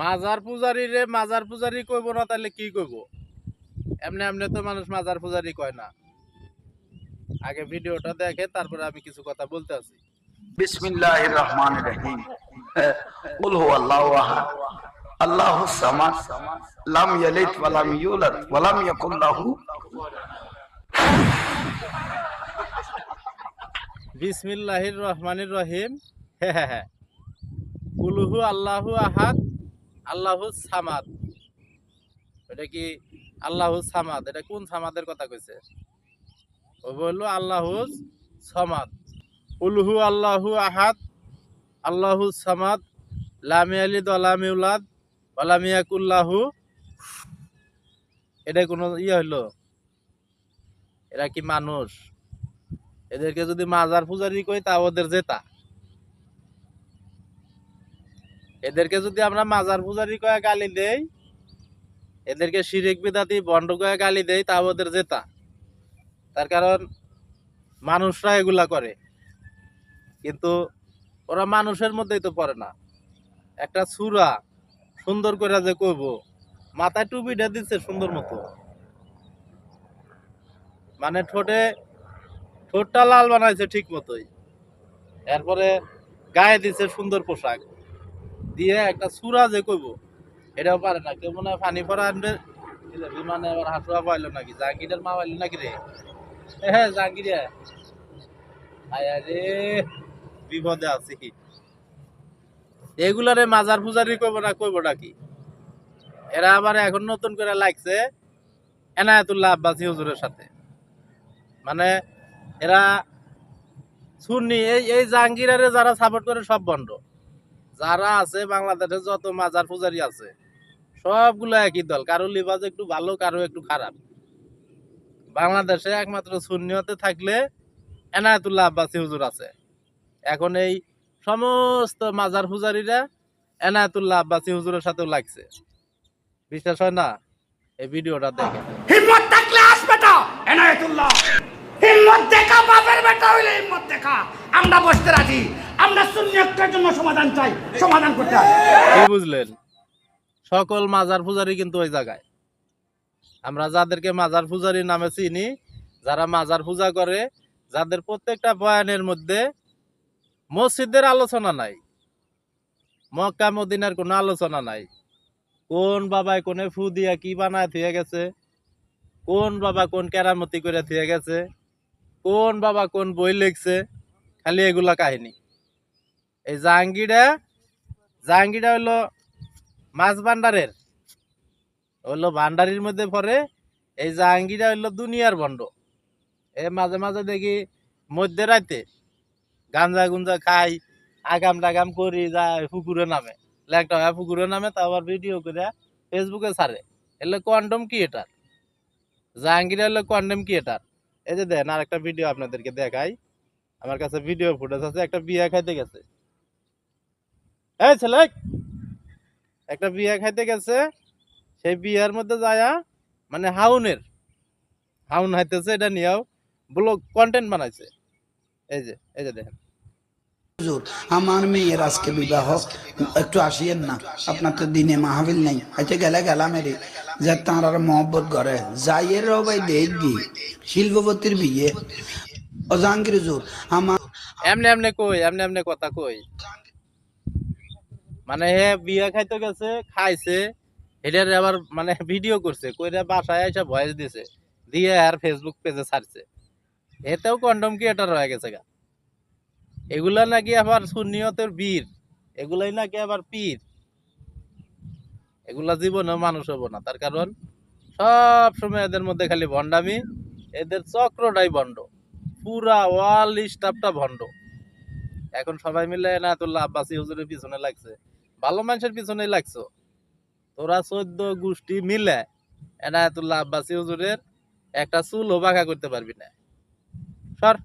মাজার পূজারি রে মাজার পূজারি কইব না তাহলে কি কইব? এমনি এমনি তো মানুষ মাজার পূজারি কয় না। আগে ভিডিওটা দেখে তারপরে আমি কিছু কথা বলতে আছি। বিসমিল্লাহির রহমানির রহিম। কুল হু আল্লাহু আহাদ। আল্লাহু সামাদ। লাম ইয়ালিদ ওয়া লাম ইউলাদ ওয়া লাম ইয়াকুল লাহু। বিসমিল্লাহির রহমানির রহিম। হ্যাঁ হ্যাঁ, হ্যাঁ। কুলহু আল্লাহু আহাদ। আল্লাহু সামাদ। এটা কি আল্লাহু সামাদ? এটা কোন সামাদের কথা কইছে? ও বলল আল্লাহ সমাদ। উলহু আল্লাহু আহাদ, আল্লাহু সামাদ, লামি আলিদ ওলামি উলাদ ওলামিয়াকুল্লাহু এটা কোনো ইয়ে হইল? এরা কি মানুষ? এদেরকে যদি মাজার পূজারি কই তা ওদের জেতা। এদেরকে যদি আমরা মাজার পূজারি কয়ে গালি দেই, এদেরকে শিরিক বিদাতি, বন্ড কয়ে গালি দেই তা ওদের জেতা। তার কারণ মানুষরা এগুলা করে। কিন্তু ওরা মানুষের মধ্যেই তো পড়ে না। একটা সুরা সুন্দর করে যে কইব, মাথায় টুপিটা দিচ্ছে সুন্দর মতো। মানে ঠোঁটে, ঠোঁটটা লাল বানাইছে ঠিক মতোই। এরপরে গায়ে দিচ্ছে সুন্দর পোশাক। দিয়ে একটা সুরা যে কইব, এটাও পারে না। কেউ মনে পানি পরা আনবে বিমানে আবার হাসুয়া পাইলো নাকি? জাহাঙ্গীরের মা পাইলো নাকি রে? হ্যাঁ জাহাঙ্গীরে। রে, বিপদে আছি। এগুলারে মাজার পূজারি কইব না কইব নাকি এরা আবার এখন নতুন করে লাগছে এনায়েতুল্লাহ আব্বাসী হুজুরের সাথে। মানে এরা সুন্নি, এই এই জাহাঙ্গীরারে যারা সাপোর্ট করে সব বন্ধ। যারা আছে বাংলাদেশে যত মাজার পূজারি আছে, সবগুলো একই দল। কারও লিবাজ একটু ভালো, কারও একটু খারাপ। বাংলাদেশে একমাত্র সুন্নিয়তে থাকলে এনায়েতুল্লাহ আব্বাসী হুজুর আছে। এখন এই সমস্ত মাজার পূজারীরা এনায়েতুল্লাহ আব্বাসী হুজুরের সাথেও লাগছে। বিশ্বাস হয় না? এই ভিডিওটা দেখে হিম্মত থাকলে আস বেটা, এনায়েতুল্লাহ। হিম্মত দেখা, বাপের বেটা হইলে হিম্মত দেখা। আমরা বসতে রাজি। আমরা একটার জন্য সমাধান চাই, সমাধান করতে বুঝলেন? সকল মাজার পূজারি কিন্তু ওই জায়গায়। আমরা যাদেরকে মাজার পূজারি নামে চিনি, যারা মাজার পূজা করে, যাদের প্রত্যেকটা বয়ানের মধ্যে মসজিদের আলোচনা নাই, মক্কা, মদিনার কোনো আলোচনা নাই। কোন বাবায় কোনে ফু দিয়া কি বানায় থুয়ে গেছে? কোন বাবা কোন কেরামতি করে থুয়ে গেছে? কোন বাবা কোন বই লিখছে? খালি এগুলা কাহিনী। এই জাহাঙ্গীরা জাহাঙ্গীরা হলো মাছ ভান্ডারের। হলো ভান্ডারির মধ্যে পড়ে, এই জাহাঙ্গীরা হলো দুনিয়ার ভণ্ড। এ মাঝে মাঝে দেখি মধ্যে রাতে গাঞ্জা গুঞ্জা খাই, আগাম টাগাম করি, যায় পুকুরে নামে। লেখটা হয় পুকুরে নামে তা আবার ভিডিও করে ফেসবুকে ছাড়ে। এলে কোয়ান্টাম ক্রিয়েটার জাহাঙ্গীর হলো কোয়ান্টাম ক্রিয়েটার এই যে দেন আর একটা ভিডিও আপনাদেরকে দেখাই। আমার কাছে ভিডিও ফুটেজ আছে, একটা বিয়ে খাইতে গেছে। এই ছেলে একটা বিয়ে খাইতে গেছে সেই বিয়ার মধ্যে যায়া মানে হাউনের হাউন হাইতেছে এটা নিয়েও ব্লগ কন্টেন্ট বানাইছে। এই যে এই যে দেখেন। হুজুর আমার মেয়ের আজকে বিবাহ একটু আসিয়েন না আপনার তো দিনে মাহফিল নেই। হয়তো গেলে গেলাম এরি যে তাঁর আর মহব্বত করে। যাইয়ের ভাই দেখবি শিল্পপতির বিয়ে। ও জাহাঙ্গীর হুজুর আমার এমনি এমনি কই এমনি এমনি কথা কই। মানে হে বিয়া খাইতে গেছে, খাইছে এটার আবার মানে ভিডিও করছে, কইরা বাসায় এসে ভয়েস দিছে, দিয়ে আর ফেসবুক পেজে ছাড়ছে। এতেও কন্ডম ক্রিয়েটার হয়ে গেছে গা? এগুলা নাকি আবার সুন্নিয়তের বীর, এগুলাই নাকি আবার পীর। এগুলা জীবনেও মানুষ হব না, তার কারণ সব সময় এদের মধ্যে খালি ভণ্ডামি, এদের চক্রটাই ভণ্ড, পুরা ওয়াল স্টাফটা ভণ্ড। এখন সবাই মিলে না এনায়তুল্লাহ আব্বাসী হুজুরের পিছনে লাগছে। ভালো মানুষের পিছনেই লাগছো। তোরা চোদ্দ গোষ্ঠী মিলে এনায়তুল্লাহ আব্বাসী হুজুরের একটা চুলও বাঁকা করতে পারবি না। সর।